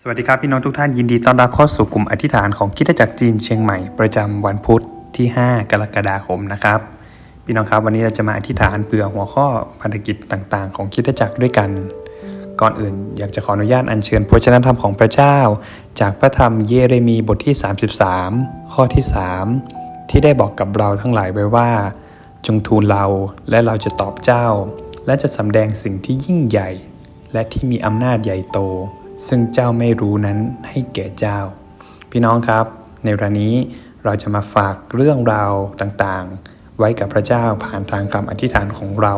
สวัสดีครับพี่น้องทุกท่านยินดีต้อนรับเข้าสู่กลุ่มอธิษฐานของคิดจักรจีนเชียงใหม่ประจำวันพุธที่ 5 กรกฎาคมนะครับ พี่น้องครับวันนี้เราจะมาอธิษฐานเผื่อหัวข้อพันธกิจต่างๆ ของคิดจักรด้วยกัน ก่อนอื่นอยากจะขออนุญาตอัญเชิญพระชนธรรมของพระเจ้า จากพระธรรมเยเรมีบทที่ 33 ข้อที่ 3 ที่ได้บอกกับเราทั้งหลายไว้ว่า จงทูลเราและเราจะตอบเจ้า และจะสำแดงสิ่งที่ยิ่งใหญ่ และที่มีอำนาจใหญ่โต ซึ่งเจ้าไม่รู้นั้นให้แก่เจ้า พี่น้องครับ ในวันนี้เราจะมาฝากเรื่องราวต่างๆ ไว้กับพระเจ้าผ่านทางคำอธิษฐานของเรา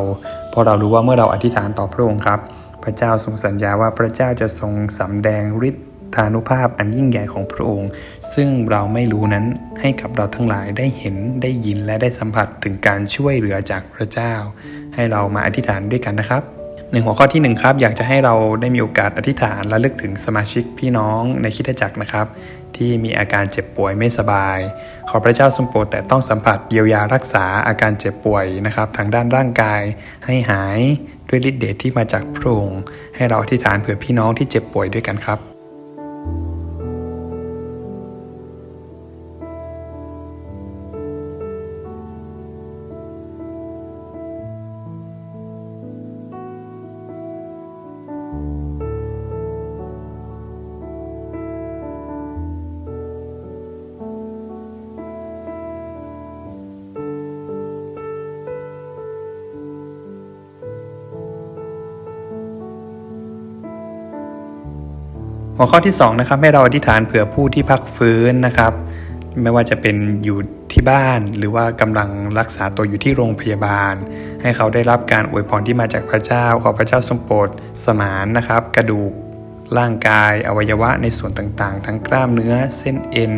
เพราะเรารู้ว่าเมื่อเราอธิษฐานต่อพระองค์ครับ พระเจ้าทรงสัญญาว่าพระเจ้าจะทรงสำแดงฤทธานุภาพอันยิ่งใหญ่ของพระองค์ ซึ่งเราไม่รู้นั้นให้กับเราทั้งหลายได้เห็นได้ยินและได้สัมผัสถึงการช่วยเหลือจากพระเจ้า ให้เรามาอธิษฐานด้วยกันนะครับ หนึ่งหัวข้อที่หนึ่งครับ อยากจะให้เราได้มีโอกาสอธิษฐานและลึกถึงสมาชิกพี่น้องในคิดจักรนะครับ ที่มีอาการเจ็บป่วยไม่สบาย ขอพระเจ้าทรงโปรดแต่ต้องสัมผัสเยียวยารักษาอาการเจ็บป่วยนะครับ ทางด้านร่างกายให้หายด้วยฤทธิ์เดชที่มาจากพระองค์ให้เราอธิษฐานเผื่อพี่น้องที่เจ็บป่วยด้วยกันครับ หัวข้อที่2นะครับให้เราอธิษฐานเผื่อผู้ที่พักฟื้นนะครับ ไม่ว่าจะเป็นอยู่ที่บ้านหรือว่ากำลังรักษาตัวอยู่ที่โรงพยาบาล ให้เขาได้รับการอวยพรที่มาจากพระเจ้าขอพระเจ้าทรงโปรดสมานนะครับ กระดูก ร่างกายอวัยวะในส่วนต่างๆ ทั้งกล้ามเนื้อ เส้นเอ็น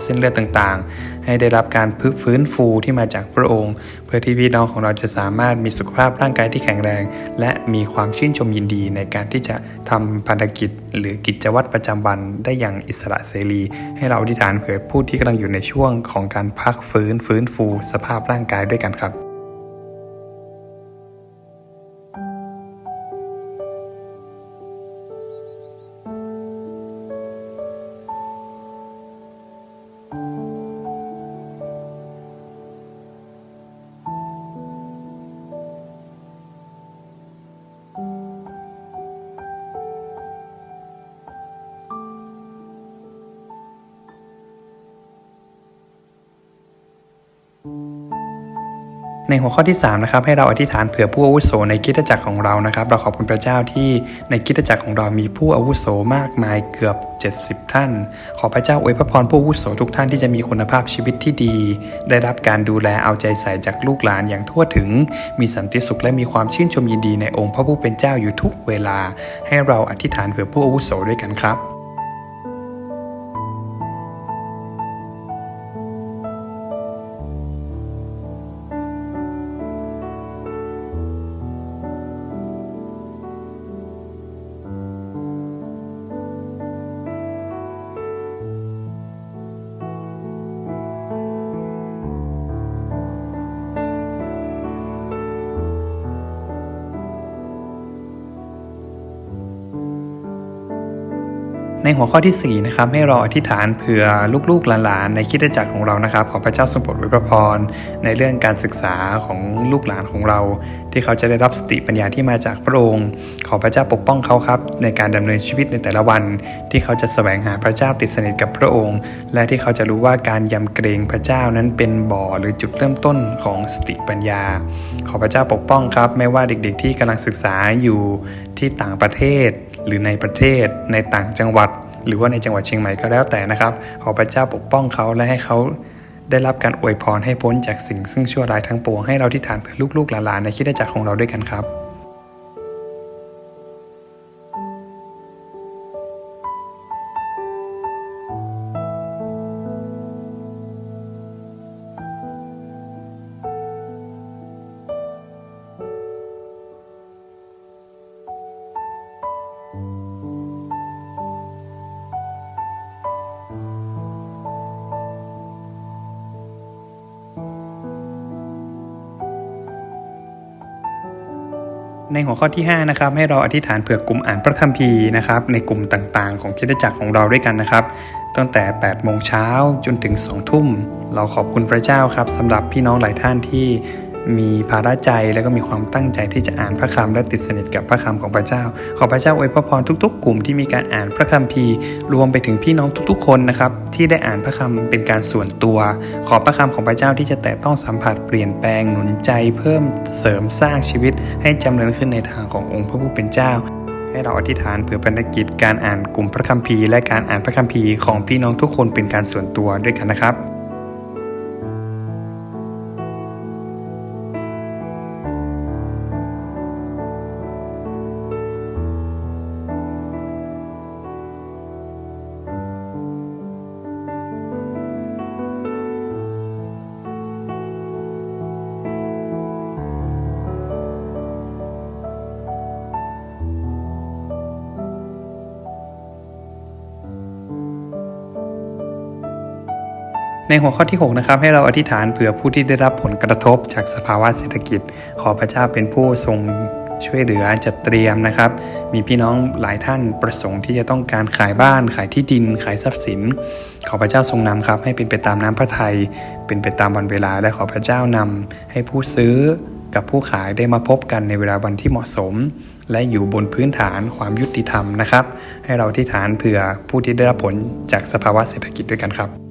เส้นเลือดต่างๆ ให้ได้รับการพึกฟื้นฟูที่มาจากพระองค์ เพื่อที่พี่น้องของเราจะสามารถมีสุขภาพร่างกายที่แข็งแรง และมีความชื่นชมยินดีในการที่จะทำพันธกิจ หรือกิจวัตรประจำวันได้อย่างอิสระเสรี ให้เราอธิษฐานเผื่อผู้ที่กำลังอยู่ในช่วงของการพักฟื้นฟื้นฟู สภาพร่างกายด้วยกันครับ ในหัวข้อที่3นะครับให้เราอธิษฐานเผื่อผู้อาวุโสในคิดจักรของเรานะครับ เราขอบคุณพระเจ้าที่ในคิดจักรของเรามีผู้อาวุโสมากมายเกือบ 70 ท่าน ขอพระเจ้าอวยพระพรผู้อาวุโสทุกท่านที่จะมีคุณภาพชีวิตที่ดี ได้รับการดูแลเอาใจใส่จากลูกหลานอย่างทั่วถึง มีสันติสุขและมีความชื่นชมยินดีในองค์พระผู้เป็นเจ้าอยู่ทุกเวลา ให้เราอธิษฐานเผื่อผู้อาวุโสด้วยกันครับ หัวข้อที่ 4 นะครับ ให้เราอธิษฐานเผื่อลูกๆหลานๆในคิดจักรของเรานะครับ ขอพระเจ้าทรงโปรดอวยพระพรในเรื่องการศึกษาของลูกหลานของเรา ที่เขาจะได้รับสติปัญญาที่มาจากพระองค์ ขอพระเจ้าปกป้องเขาครับ ในการดำเนินชีวิตในแต่ละวัน ที่เขาจะแสวงหาพระเจ้าติดสนิทกับพระองค์ และที่เขาจะรู้ว่าการยำเกรงพระเจ้านั้นเป็นบ่อหรือจุดเริ่มต้นของสติปัญญา ขอพระเจ้าปกป้องครับ ไม่ว่าเด็กๆ ที่กำลังศึกษาอยู่ที่ต่างประเทศ หรือในประเทศ ในต่างจังหวัด หรือว่าในจังหวัดเชียงใหม่ก็แล้วแต่นะครับขอพระเจ้าปกป้องเขาและให้เขาได้รับการอวยพรให้พ้นจากสิ่งซึ่งชั่วร้ายทั้งปวงให้เราที่ฐานเพื่อลูกๆหลานๆในคิดจักรของเราด้วยกันครับ ในหัวข้อที่5นะครับให้เราอธิษฐานเผื่อกลุ่มอ่านพระคัมภีร์นะครับในกลุ่มต่างๆ ของคิดจักรของเราด้วยกันนะครับ ตั้งแต่8โมงเช้าจนถึง2ทุ่ม เราขอบคุณพระเจ้าครับสำหรับพี่น้องหลายท่านที่ มีภาระใจและก็มีความตั้งใจที่จะอ่านพระคำและติดสนิทกับพระคำของพระเจ้า ขอพระเจ้าอวยพรทุก ๆ กลุ่มที่มีการอ่านพระคัมภีร์รวมไปถึงพี่น้องทุกๆ คนนะครับที่ได้อ่านพระคำเป็นการส่วนตัว ขอพระคำของพระเจ้าที่จะแตะต้องสัมผัสเปลี่ยนแปลงหนุนใจเพิ่มเสริมสร้างชีวิต ให้จำเริญขึ้นในทางขององค์พระผู้เป็นเจ้าให้เราอธิษฐานเผื่อภารกิจการอ่านกลุ่มพระคัมภีร์และการอ่านพระคัมภีร์ของพี่น้องทุกคนเป็นการส่วนตัวด้วยกันนะครับ ในหัวข้อที่ 6 นะครับ ให้เราอธิษฐานเผื่อผู้ที่ได้รับผลกระทบจากสภาวะเศรษฐกิจ ขอพระเจ้าเป็นผู้ทรงช่วยเหลือจัดเตรียมนะครับ มีพี่น้องหลายท่านประสงค์ที่จะต้องการขายบ้าน ขายที่ดิน ขายทรัพย์สิน ขอพระเจ้าทรงนำครับ ให้เป็นไปตามน้ำพระทัยเป็นไปตามวันเวลา และขอพระเจ้านำให้ผู้ซื้อกับผู้ขายได้มาพบกันในเวลาวันที่เหมาะสม และอยู่บนพื้นฐานความยุติธรรมนะครับ ให้เราอธิษฐานเผื่อผู้ที่ได้รับผลจากสภาวะเศรษฐกิจด้วยกันครับ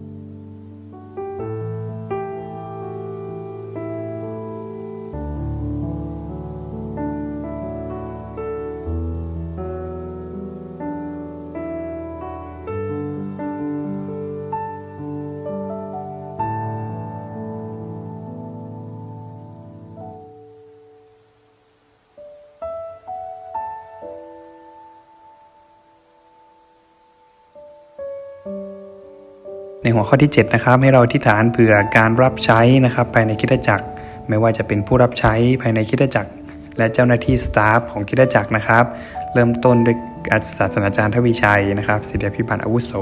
ในหัวข้อที่ 7 นะครับ ให้เราอธิษฐานเผื่อการรับใช้นะครับภายในคิดจักร ไม่ว่าจะเป็นผู้รับใช้ภายในคิดจักร และเจ้าหน้าที่สตาฟของคิดจักรนะครับ เริ่มต้นด้วยศาสนาจารย์ทวีชัยนะครับศิริยพิบาลอาวุโส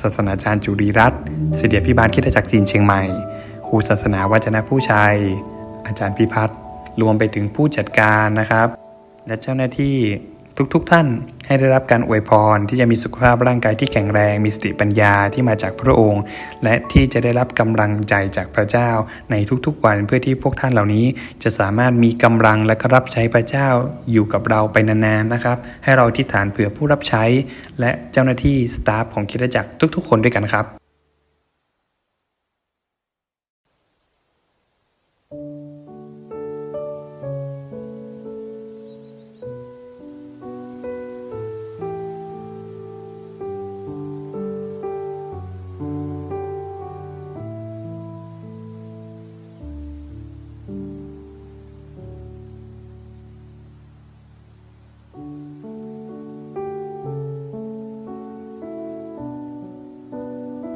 ศาสนาจารย์จุรีรัตน์ศิริยพิบาลคิดจักรจีนเชียงใหม่ ครูศาสนาวัจนะผู้ชัย อาจารย์พิพัฒน์รวมไปถึงผู้จัดการนะครับ และเจ้าหน้าที่ ทุกๆทท่านให้ได้รับการอวยพรที่จะมีสุขภาพร่างกายที่แข็งแรง มีสติปัญญาที่มาจากพระองค์ และที่จะได้รับกำลังใจจากพระเจ้าในทุกๆวันเพื่อที่พวกท่านเหล่านี้ จะสามารถมีกำลังและก็รับใช้พระเจ้าอยู่กับเราไปนานๆนะครับ ให้เราที่ฐานเผื่อผู้รับใช้ และเจ้าหน้าที่สตาฟของคิดจักรทุก ๆ คนด้วยกันครับ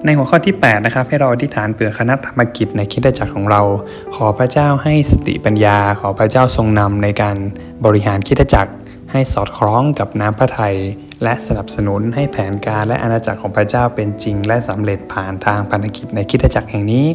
ในหัวข้อที่ 8 นะครับ ให้เราอธิษฐานเผื่อคณะธรรมกิจในคิดจักรของเรา ขอพระเจ้าให้สติปัญญา ขอพระเจ้าทรงนำในการบริหารคิดจักร ให้สอดคล้องกับน้ำพระทัยและสนับสนุนให้แผนการและอาณาจักรของพระเจ้าเป็นจริง และสำเร็จผ่านทางพันธกิจในคิดจักรแห่งนี้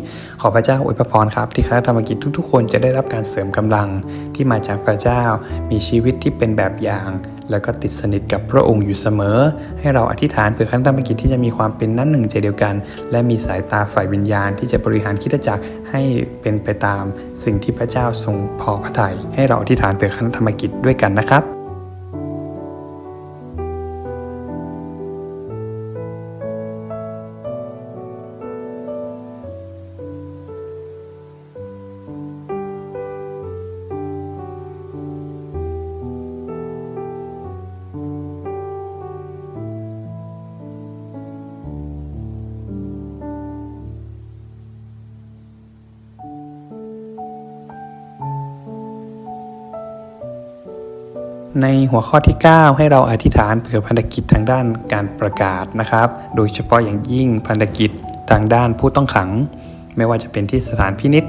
ขอพระเจ้าอวยพรครับ ที่คณะธรรมกิจทุกๆ คนจะได้รับการเสริมกำลังที่มาจากพระเจ้ามีชีวิตที่เป็นแบบอย่าง แล้วก็ติดสนิทกับพระองค์อยู่เสมอ ให้เราอธิษฐานเผื่อคณะธรรมกิจที่จะมีความเป็นนั้นหนึ่งใจเดียวกัน และมีสายตาฝ่ายวิญญาณ ที่จะบริหารคิดจักรให้เป็นไปตาม สิ่งที่พระเจ้าทรงพอพระทยัยให้เราอธิษฐานเผื่อคณะธรรมกิจด้วยกันนะครับ ในหัวข้อที่ 9 ให้เราอธิษฐานเผื่อพันธกิจทางด้านการประกาศนะครับ โดยเฉพาะอย่างยิ่งพันธกิจทางด้านผู้ต้องขัง ไม่ว่าจะเป็นที่สถานพินิษ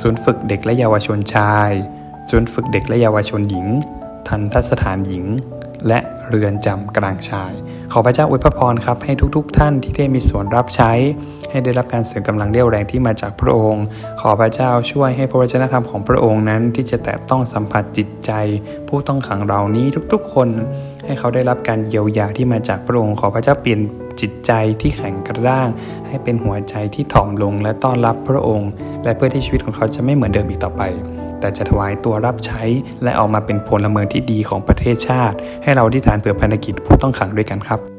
ศูนย์ฝึกเด็กและเยาวชนชาย ศูนย์ฝึกเด็กและเยาวชนหญิง ทันทสถานหญิง และเรือนจำกลางชาย ขอพระเจ้าอวยพระพรครับให้ทุกๆทท่านที่ได้มีส่วนรับใช้ ให้ได้รับการเสริมกำลังเรี่ยวแรงที่มาจากพระองค์ ขอพระเจ้าช่วยให้พระวจนะธรรมของพระองค์นั้น ที่จะแตะต้องสัมผัสจิตใจ ผู้ต้องขังเหล่านี้ทุกๆ คน ให้เขาได้รับการเยียวยาที่มาจากพระองค์ ขอพระเจ้าเปลี่ยนจิตใจที่แข็งกระด้าง ให้เป็นหัวใจที่ถ่อมลงและต้อนรับพระองค์ และเพื่อที่ชีวิตของเขาจะไม่เหมือนเดิมอีกต่อไป แต่จะถวายตัวรับใช้ และออกมาเป็นพลเมืองที่ดีของประเทศชาติ ให้เราที่ฐานเผื่อพันธกิจผู้ต้องขังด้วยกันครับ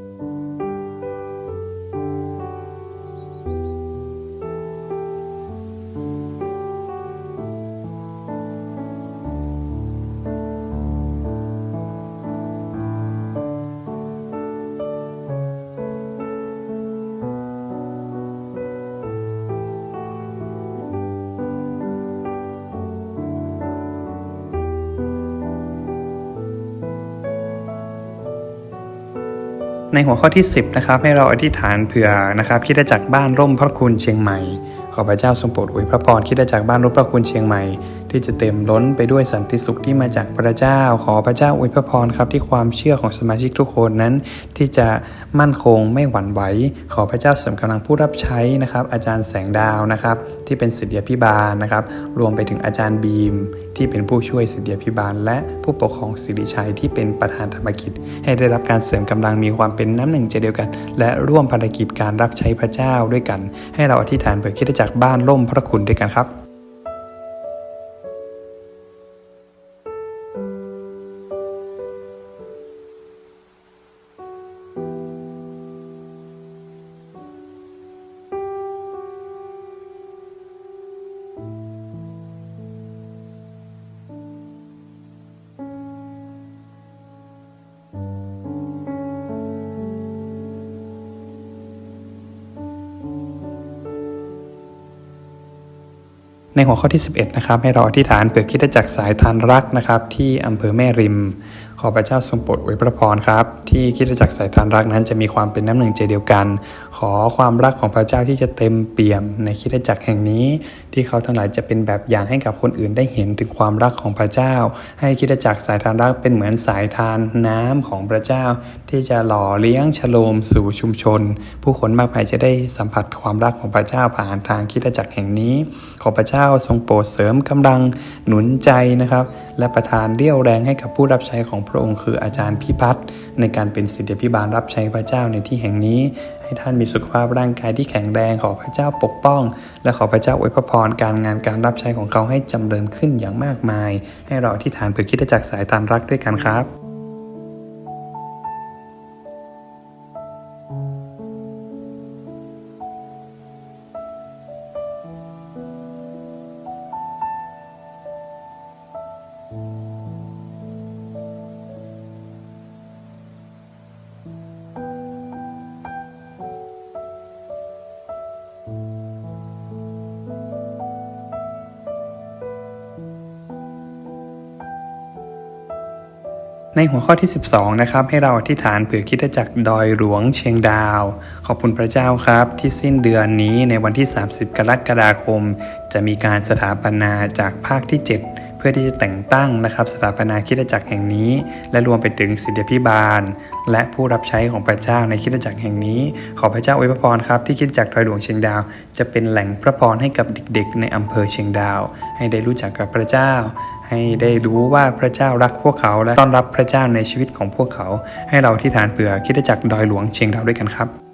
ในหัวข้อที่ 10นะครับให้เราอธิษฐานเผื่อนะครับคิดได้จากบ้านร่มพระคุณเชียงใหม่ ขอพระเจ้าทรงโปรดอวยพระพรคิดได้จากบ้านร่มพระคุณเชียงใหม่ ที่จะเต็มล้นไปด้วยสันติสุขที่มาจากพระเจ้า ขอพระเจ้าอวยพระพรครับที่ความเชื่อของสมาชิกทุกคนนั้น ที่จะมั่นคงไม่หวั่นไหวขอพระเจ้าเสริมกำลังผู้รับใช้นะครับ อาจารย์แสงดาวนะครับที่เป็นศิษยาพิบาลนะครับ รวมไปถึงอาจารย์บีม ที่เป็นผู้ช่วยศิษยาพิบาล และผู้ปกครองศิริชัยที่เป็นประธานธรรมกิจ ให้ได้รับการเสริมกำลังมีความเป็นน้ำหนึ่งใจเดียวกัน และร่วมภารกิจการรับใช้พระเจ้าด้วยกัน ให้เราอธิษฐานเผื่อคิดจักบ้านล่มพระคุณด้วยกันครับ ในหัวข้อที่ 11 นะครับ ให้เราอธิษฐานเผื่อคิดจักสายทานรักนะครับ ที่อำเภอแม่ริม อพระเจ้าทรงโปรดอวยพระพรครับ ที่คริดจักสายทานรักนั้นจะมีความเป็นน้ำหนึ่งใจเดียวกัน ขอความรักของพระเจ้าที่จะเต็มเปี่ยมในคริดจักแห่งนี้ ที่เขาทั้งหลายจะเป็นแบบอย่างให้กับคนอื่นได้เห็นถึงความรักของพระเจ้า ให้คริดจักสายทานรักเป็นเหมือนสายทานน้ำของพระเจ้า ที่จะหล่อเลี้ยงชโลมสู่ชุมชน ผู้คนมากมายจะได้สัมผัสความรักของพระเจ้าผ่านทางคริดจักแห่งนี้ ขอพระเจ้าทรงโปรดเสริมกำลังหนุนใจนะครับ และประทานเรี่ยวแรงให้กับผู้รับใช้ของพระระองค์คืออาจารย์พิพัฒน์ในการเป็นศิษย์พิบาลรับใช้พระเจ้าในที่แห่งนี้ ให้ท่านมีสุขภาพร่างกายที่แข็งแรงขอพระเจ้าปกป้อง และขอพระเจ้าอวยพรพรการงานการรับใช้ของเขาให้จำเริญขึ้นอย่างมากมาย ให้เราที่ฐานเผื่อคิดจักสายตานรักด้วยกันครับ ในหัวข้อที่ 12 นะครับ ให้เราอธิษฐานเผื่อคิดจักรดอยหลวงเชียงดาว ขอบคุณพระเจ้าครับ ที่สิ้นเดือนนี้ในวันที่ 30 กรกฎาคม จะมีการสถาปนาจากภาคที่ 7 เพื่อที่จะแต่งตั้งนะครับสถาปนาคิดจักรแห่งนี้ และรวมไปถึงศิษยพิบาล และผู้รับใช้ของพระเจ้าในคิดจักรแห่งนี้ ขอพระเจ้าอวยพรครับที่คิดจักรดอยหลวงเชียงดาว จะเป็นแหล่งพระพรให้กับเด็กๆ ในอำเภอเชียงดาว ให้ได้รู้จักกับพระเจ้า ให้ได้รู้ว่าพระเจ้ารักพวกเขา และต้อนรับพระเจ้าในชีวิตของพวกเขา ให้เราที่ฐานเผื่อคิดจักรดอยหลวงเชียงดาวด้วยกันครับ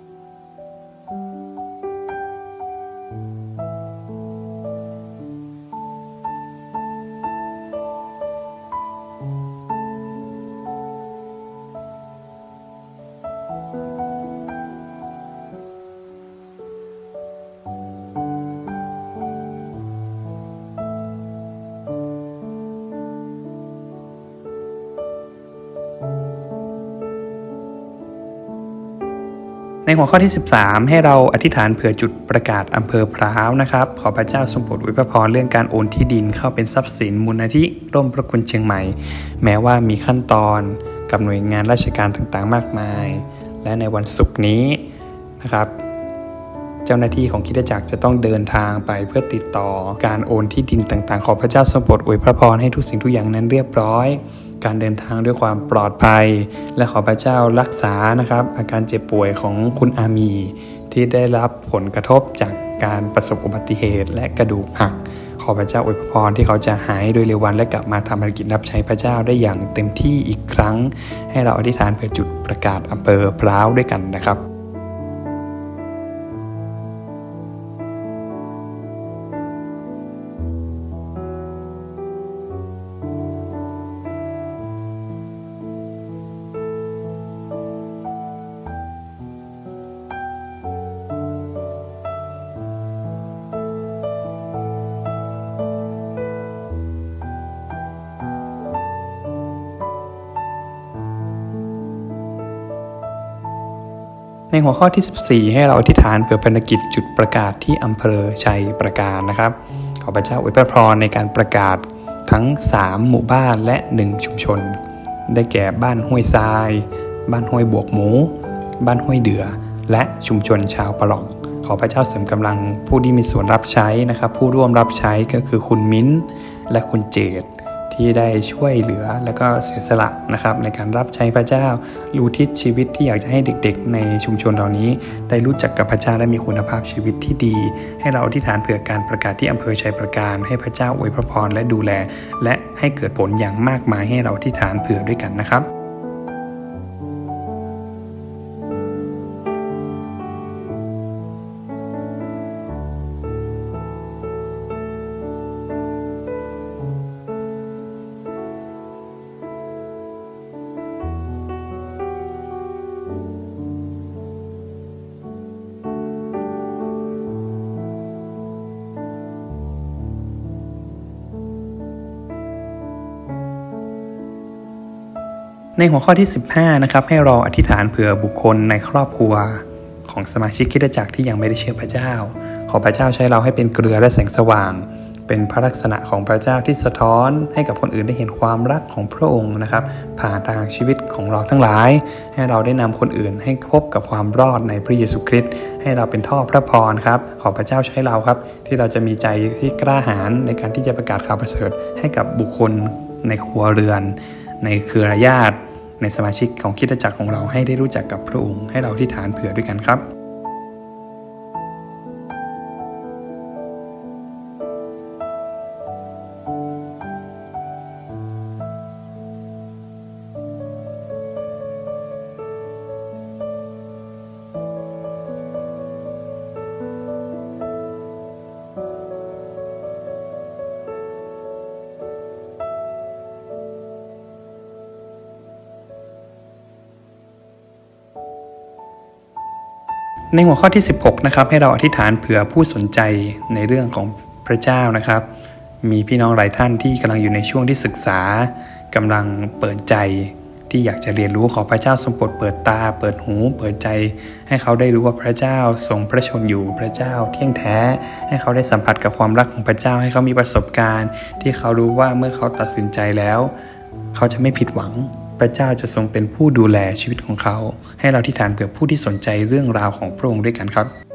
หัวข้อที่ 13 ให้เราอธิษฐานเผื่อจุดประกาศอำเภอพร้าวนะครับ ขอพระเจ้าทรงโปรดอวยพรเรื่องการโอนที่ดินเข้าเป็นทรัพย์สินมูลนิธิร่มพระคุณเชียงใหม่ แม้ว่ามีขั้นตอนกับหน่วยงานราชการต่างๆ มากมาย และในวันศุกร์นี้นะครับ เจ้าหน้าที่ของคิดจักรจะต้องเดินทางไปเพื่อติดต่อการโอนที่ดินต่างๆ ขอพระเจ้าทรงโปรดอวยพระพรให้ทุกสิ่งทุกอย่างนั้นเรียบร้อย การเดินทางด้วยความปลอดภัย และขอพระเจ้ารักษานะครับ อาการเจ็บป่วยของคุณอามี ที่ได้รับผลกระทบจากการประสบอุบัติเหตุ และกระดูกหัก ขอพระเจ้าอวยพรที่เขาจะหายโดยเร็ววันและกลับมาทำภารกิจรับใช้พระเจ้าได้อย่างเต็มที่อีกครั้ง ให้เราอธิษฐานเพื่อจุดประกาศอำเภอพร้าวด้วยกันนะครับ ในหัวข้อที่ 14 ให้เราอธิษฐานเพื่อภารกิจจุดประกาศที่อำเภอชัยประการนะครับ ขอพระเจ้าอวยพรในการประกาศทั้ง 3 หมู่บ้านและ 1 ชุมชน ได้แก่บ้านห้วยทราย บ้านห้วยบวกหมู บ้านห้วยเดือ และชุมชนชาวปะหลอก ขอพระเจ้าเสริมกำลังผู้ที่มีส่วนรับใช้นะครับ ผู้ร่วมรับใช้ก็คือคุณมิ้นและคุณเจด ที่ได้ช่วยเหลือและก็เสียสละนะครับในการรับใช้พระเจ้ารู้ทิศชีวิตที่อยากจะให้เด็กๆ ในชุมชนเหล่านี้ ได้รู้จักกับพระเจ้าและมีคุณภาพชีวิตที่ดี ให้เราอธิษฐานเผื่อการประกาศที่อำเภอชัยประการให้พระเจ้าอวยพรและดูแล และให้เกิดผลอย่างมากมายให้เราอธิษฐานเผื่อด้วยกันนะครับ ในหัวข้อที่ 15 นะครับ ให้เราอธิษฐานเผื่อบุคคลในครอบครัว ของสมาชิกคิดจักรที่ยังไม่ได้เชื่อพระเจ้า ขอพระเจ้าใช้เราให้เป็นเกลือและแสงสว่าง เป็นพระลักษณะของพระเจ้าที่สะท้อน ให้กับคนอื่นได้เห็นความรักของพระองค์นะครับ ผ่านทางชีวิตของเราทั้งหลาย ให้เราได้นำคนอื่นให้พบกับความรอดในพระเยซูคริสต์ให้เราเป็นท่อพระพรครับ ขอพระเจ้าใช้เราครับ ที่เราจะมีใจที่กล้าหาญในการที่จะประกาศข่าวประเสริฐให้กับบุคคลในครัวเรือน ในเครือญาติ ในสมาชิกของคิดจักรของเราให้ได้รู้จักกับพระองค์ให้เราที่ฐานเผื่อด้วยกันครับ ในหัวข้อที่ 16นะครับให้เราอธิษฐานเผื่อผู้สนใจในเรื่องของพระเจ้านะครับ มีพี่น้องหลายท่านที่กำลังอยู่ในช่วงที่ศึกษากำลังเปิดใจที่อยากจะเรียนรู้ขอพระเจ้าทรงโปรดเปิดตา เปิดหู เปิดใจ ให้เขาได้รู้ว่าพระเจ้าทรงพระชนอยู่พระเจ้า เที่ยงแท้ ให้เขาได้สัมผัสกับความรักของพระเจ้า ให้เขามีประสบการณ์ ที่เขารู้ว่าเมื่อเขาตัดสินใจแล้ว เขาจะไม่ผิดหวัง พระเจ้าจะทรงเป็นผู้ดูแลชีวิตของเขา ให้เราที่ฐานเผื่อผู้ที่สนใจเรื่องราวของพระองค์ด้วยกันครับ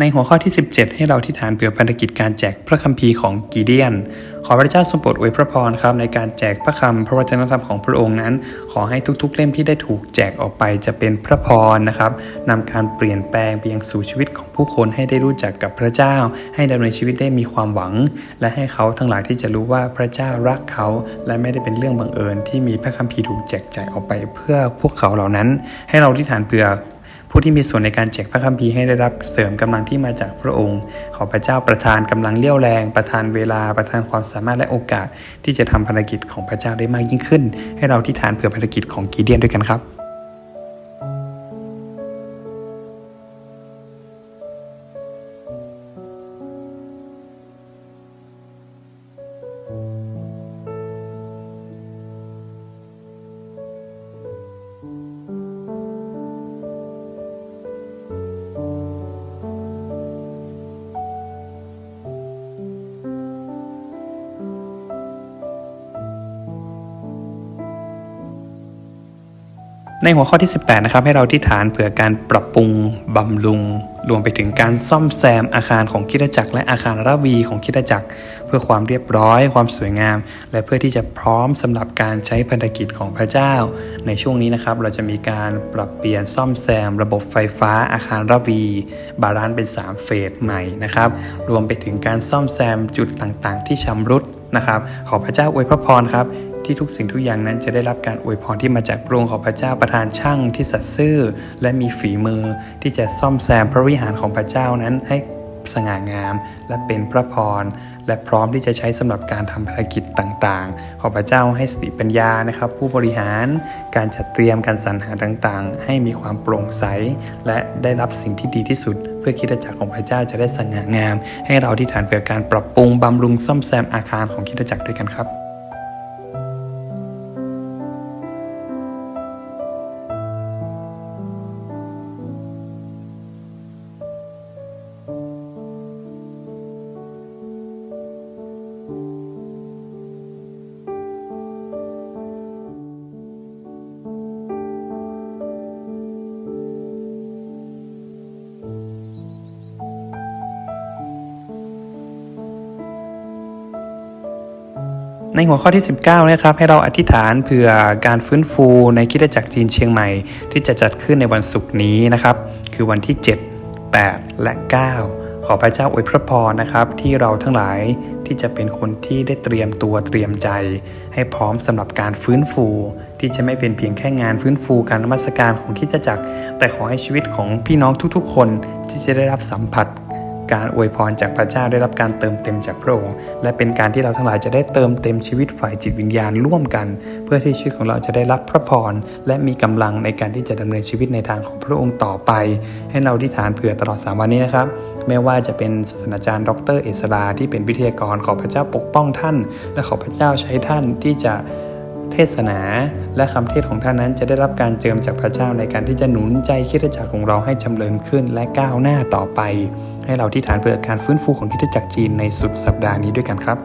ในหัวข้อที่ 17 ให้เราที่ฐานเผื่อภารกิจการแจกพระคัมภีร์ของกีเดียน ขอพระเจ้าทรงโปรดอวยพระพรครับในการแจกพระคำพระวจนะธรรมของพระองค์นั้น ขอให้ทุกๆ เล่มที่ได้ถูกแจกออกไปจะเป็นพระพรนะครับนำการเปลี่ยนแปลงไปยังสู่ชีวิตของผู้คนให้ได้รู้จักกับพระเจ้า ให้ดำเนินชีวิตได้มีความหวัง และให้เขาทั้งหลายที่จะรู้ว่าพระเจ้ารักเขา และไม่ได้เป็นเรื่องบังเอิญ ที่มีพระคัมภีร์ถูกแจกจ่ายออกไป เพื่อพวกเขาเหล่านั้น ให้เราที่ฐานเผื่อ ผู้ที่มีส่วนในการแจกพระคัมภีร์ให้ได้รับเสริมกำลังที่มาจากพระองค์ ขอพระเจ้าประทานกำลังเลี้ยวแรง ประทานเวลาประทานความสามารถและโอกาส ที่จะทำภารกิจของพระเจ้าได้มากยิ่งขึ้น ให้เราที่ฐานเผื่อภารกิจของกีเดียนด้วยกันครับ ในหัวข้อที่ 18 นะครับ ให้เราที่ฐานเผื่อการปรับปรุงบำรุง รวมไปถึงการซ่อมแซมอาคารของคิดจักร และอาคารระวีของคิดจักร เพื่อความเรียบร้อย ความสวยงาม และเพื่อที่จะพร้อมสำหรับการใช้พันธกิจของพระเจ้า ในช่วงนี้นะครับ เราจะมีการปรับเปลี่ยนซ่อมแซม ระบบไฟฟ้าอาคารระวี บาลานซ์เป็น 3 เฟสใหม่นะครับ รวมไปถึงการซ่อมแซมจุดต่างๆ ที่ชำรุดนะครับ ขอพระเจ้าอวยพระพรครับ ที่ทุกสิ่งทุกอย่างนั้นจะได้รับการอวยพรที่มาจากพระองค์ของพระเจ้าประทานช่างที่สัตย์ซื่อ และมีฝีมือที่จะซ่อมแซมพระวิหารของพระเจ้านั้นให้สง่างาม และเป็นพระพร และพร้อมที่จะใช้สำหรับการทำภารกิจต่างๆ ขอพระเจ้าให้สติปัญญานะครับ ผู้บริหารการจัดเตรียมการสรรหาต่างๆ ให้มีความโปร่งใส และได้รับสิ่งที่ดีที่สุด เพื่อคิดจักรของพระเจ้าจะได้สง่างาม ให้เราที่ฐานเพื่อการปรับปรุงบำรุงซ่อมแซมอาคารของคิดจักรด้วยกันครับ ในหัวข้อที่ 19นะครับให้เราอธิษฐานเผื่อการฟื้นฟูในคิดจักรจีนเชียงใหม่ ที่จะจัดขึ้นในวันศุกร์นี้นะครับ คือวันที่ 7 8 และ 9 ขอพระเจ้าอวยพระพรนะครับ ที่เราทั้งหลายที่จะเป็นคนที่ได้เตรียมตัวเตรียมใจ ให้พร้อมสำหรับการฟื้นฟู ที่จะไม่เป็นเพียงแค่งานฟื้นฟูการนมัสการของคิดจักร แต่ขอให้ชีวิตของพี่น้องทุกๆ คนที่จะได้รับสัมผัส การอวยพรจากพระเจ้าได้รับการเติมเต็มจากพระองค์และเป็นการที่เราทั้งหลายจะได้เติมเต็มชีวิตฝ่ายจิตวิญญาณร่วมกัน เพื่อที่ชีวิตของเราจะได้รับพระพรและมีกำลังในการที่จะดำเนินชีวิตในทางของพระองค์ต่อไป ให้เราที่ฐานเผื่อตลอด3วันนี้นะครับไม่ว่าจะเป็นศาสนาจารย์ดรเอสราที่เป็นวิทยากรขอพระเจ้าปกป้องท่าน และขอพระเจ้าใช้ท่านที่จะเทศนาและคำเทศของท่านนั้นจะได้รับการเจิมจากพระเจ้าในการที่จะหนุนใจคริสตจักรของเราให้จำเริญขึ้นและก้าวหน้าต่อไป ให้เราที่ฐานเพื่อการฟื้นฟูของคิดจักรจีนในสุดสัปดาห์นี้ด้วยกันครับ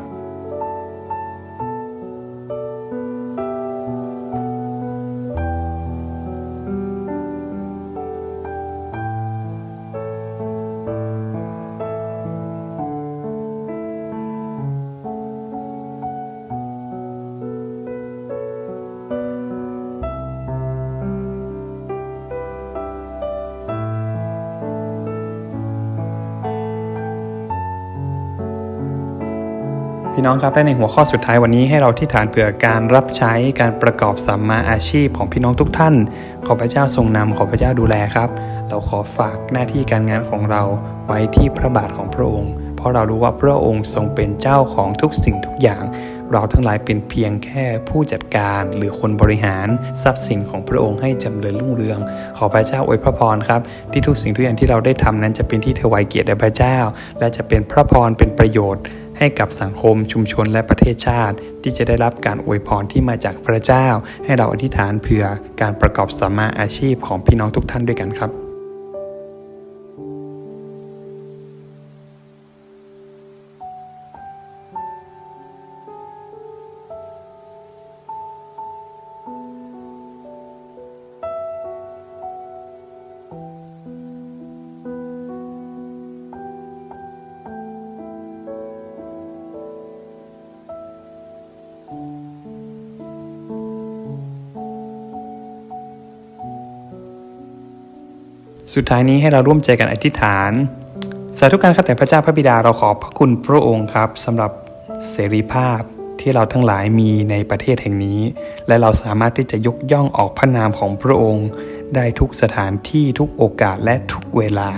พี่น้องครับและในหัวข้อสุดท้ายวันนี้ให้เราที่ฐานเผื่อการรับใช้การประกอบสัมมาอาชีพของพี่น้องทุกท่าน ขอพระเจ้าทรงนำขอพระเจ้าดูแลครับ เราขอฝากหน้าที่การงานของเราไว้ที่พระบาทของพระองค์ เพราะเรารู้ว่าพระองค์ทรงเป็นเจ้าของทุกสิ่งทุกอย่าง เราทั้งหลายเป็นเพียงแค่ผู้จัดการหรือคนบริหารทรัพย์สินของพระองค์ให้จำเริญรุ่งเรือง ขอพระเจ้าอวยพระพรครับ ที่ทุกสิ่งทุกอย่างที่เราได้ทำนั้นจะเป็นที่ถวายเกียรติแด่พระเจ้า และจะเป็นพระพรเป็นประโยชน์ ให้กับสังคมชุมชนและประเทศชาติ ที่จะได้รับการอวยพรที่มาจากพระเจ้า ให้เราอธิษฐานเผื่อการประกอบสัมมาอาชีพของพี่น้องทุกท่านด้วยกันครับ สุดท้ายนี้ให้เราร่วมใจกันอธิษฐาน สาธุการข้าแต่พระเจ้าพระบิดาเราขอบพระคุณพระองค์ครับสำหรับเสรีภาพที่เราทั้งหลายมีในประเทศแห่งนี้ และเราสามารถที่จะยกย่องออกพระนามของพระองค์ ได้ทุกสถานที่ทุกโอกาสและทุกเวลา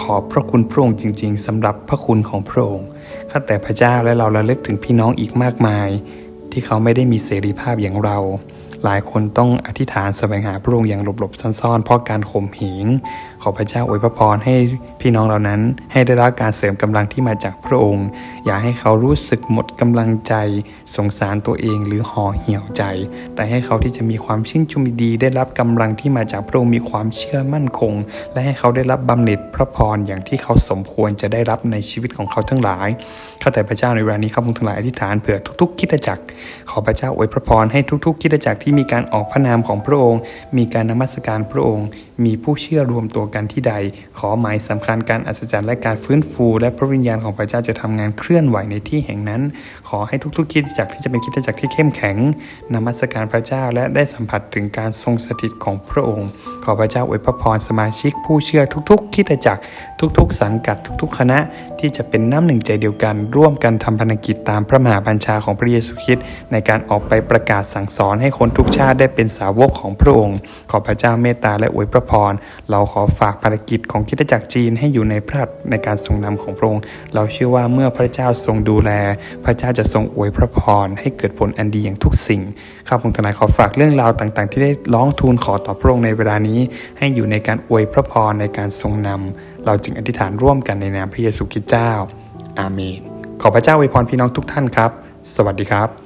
ขอบพระคุณพระองค์จริง ๆสำหรับพระคุณของพระองค์ข้าแต่พระเจ้าและเราระลึกถึงพี่น้องอีกมากมาย ที่เขาไม่ได้มีเสรีภาพอย่างเรา หลายคนต้องอธิษฐานแสวงหาพระองค์อย่างหลบๆซ่อนๆ เพราะการข่มเหงขอพระเจ้าอวยพระพรให้พี่น้องเหล่านั้น ให้ได้รับการเสริมกำลังที่มาจากพระองค์ อย่าให้เขารู้สึกหมดกำลังใจ สงสารตัวเองหรือห่อเหี่ยวใจ แต่ให้เขาที่จะมีความชื่นชมดีได้รับกำลังที่มาจากพระองค์มีความเชื่อมั่นคง และให้เขาได้รับบำเหน็จพระพรอย่างที่เขาสมควรจะได้รับในชีวิตของเขาทั้งหลายข้าแต่พระเจ้าในเวลานี้ข้าพงทั้งหลายอธิษฐานเผื่อทุก ๆ คิดจักรขอพระเจ้าอวยพระพรให้ทุก ๆ คิดจักรที่มีการออกพระนามของพระองค์ มีการนมัสการพระองค์ มีผู้เชื่อรวมตัวกันที่ใด ขอหมายสำคัญการอัศจรรย์และการฟื้นฟู และพระวิญญาณของพระเจ้าจะทำงานเคลื่อนไหวในที่แห่งนั้น ขอให้ทุกๆคิดจักที่จะเป็นคิดจักที่เข้มแข็งนมัสการพระเจ้าและได้สัมผัสถึงการทรงสถิตของพระองค์ ขอพระเจ้าอวยพระพรสมาชิกผู้เชื่อทุกๆคิดจักรทุกๆ สังกัดทุกๆ คณะที่จะเป็นน้ำหนึ่งใจเดียวกัน ร่วมกันทำภารกิจตามพระมหาบัญชาของพระเยซูคริสต์ในการออกไปประกาศสั่งสอนให้คนทุกชาติได้เป็นสาวกของพระองค์ ขอพระเจ้าเมตตาและอวยพระพรเราขอฝากภารกิจของคิดจักรจีนให้อยู่ในพระหัตถ์ในการทรงนำของพระองค์ เราเชื่อว่าเมื่อพระเจ้าทรงดูแล พระเจ้าจะทรงอวยพระพรให้เกิดผลอันดีอย่างทุกสิ่งข้าพงทนายขอฝากเรื่องราวต่างๆ ที่ได้ร้องทูลขอต่อพระองค์ในเวลานี้นี้ให้อยู่ในการอวยพระพรในการทรงนำ เราจึงอธิษฐานร่วมกันในนามพระเยซูคริสต์เจ้า อาเมน ขอพระเจ้าอวยพรพี่น้องทุกท่านครับ สวัสดีครับ